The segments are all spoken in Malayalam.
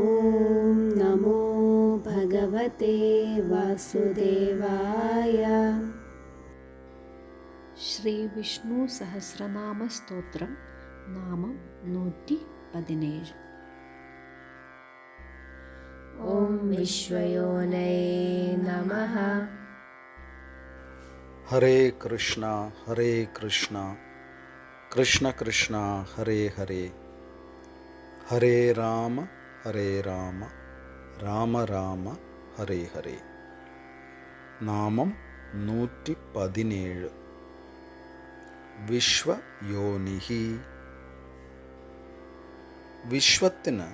ॐ नमो भगवते वासुदेवाय। श्रीविष्णुसहस्रनामस्तोत्रं नाम नूटि श्रीविष्णुसहस्रनामस्तो ॐ विश्वयोनये नमः। हरे कृष्ण हरे कृष्ण कृष्ण कृष्ण हरे हरे। हरे राम ഹരേ രാമ രാമ രാമ ഹരേ ഹരേ. നാമം നൂറ്റി പതിനേഴ് വിശ്വയോനിഹി. വിശ്വത്തിന്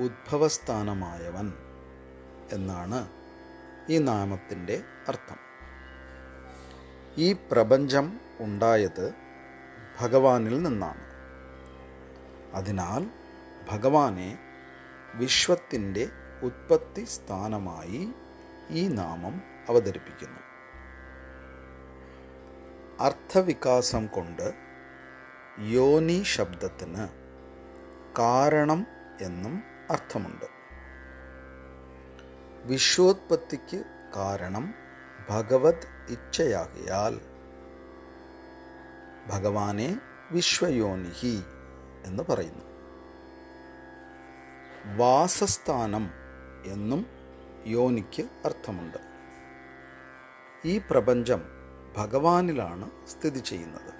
ഉദ്ഭവസ്ഥാനമായവൻ എന്നാണ് ഈ നാമത്തിന്റെ അർത്ഥം. ഈ പ്രപഞ്ചം ഉണ്ടായത് ഭഗവാനിൽ നിന്നാണ്. അതിനാൽ ഭഗവാനെ വിശ്വത്തിന്റെ ഉത്പത്തി സ്ഥാനമായി ഈ നാമം അവതരിപ്പിക്കുന്നു. അർത്ഥവികാസം കൊണ്ട് യോനി ശബ്ദത്തിന് കാരണം എന്നും അർത്ഥമുണ്ട്. വിശ്വോത്പത്തിക്ക് കാരണം ഭഗവത് ഇച്ഛയാകിയാൽ ഭഗവാനെ വിശ്വയോനിഹി എന്ന് പറയുന്നു. വാസസ്ഥാനം എന്നും യോനിക്ക് അർത്ഥമുണ്ട്. ഈ പ്രപഞ്ചം ഭഗവാനിലാണ് സ്ഥിതി ചെയ്യുന്നത്.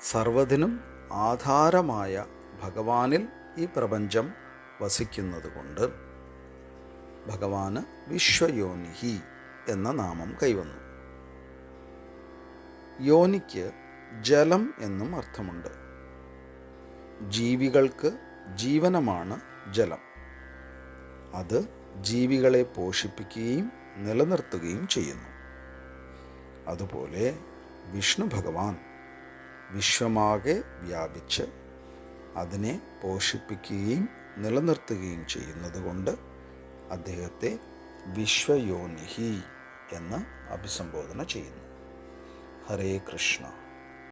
സർവതിനും ആധാരമായ ഭഗവാനിൽ ഈ പ്രപഞ്ചം വസിക്കുന്നതുകൊണ്ട് ഭഗവാന് വിശ്വയോനിഹി എന്ന നാമം കൈവന്നു. യോനിക്ക് ജലം എന്നും അർത്ഥമുണ്ട്. ജീവികൾക്ക് ജീവനമാണ് ജലം. അത് ജീവികളെ പോഷിപ്പിക്കുകയും നിലനിർത്തുകയും ചെയ്യുന്നു. അതുപോലെ വിഷ്ണു ഭഗവാൻ വിശ്വമാകെ വ്യാപിച്ച് അതിനെ പോഷിപ്പിക്കുകയും നിലനിർത്തുകയും ചെയ്യുന്നതുകൊണ്ട് അദ്ദേഹത്തെ വിശ്വയോനിഹി എന്ന് അഭിസംബോധന ചെയ്യുന്നു. ഹരേ കൃഷ്ണ.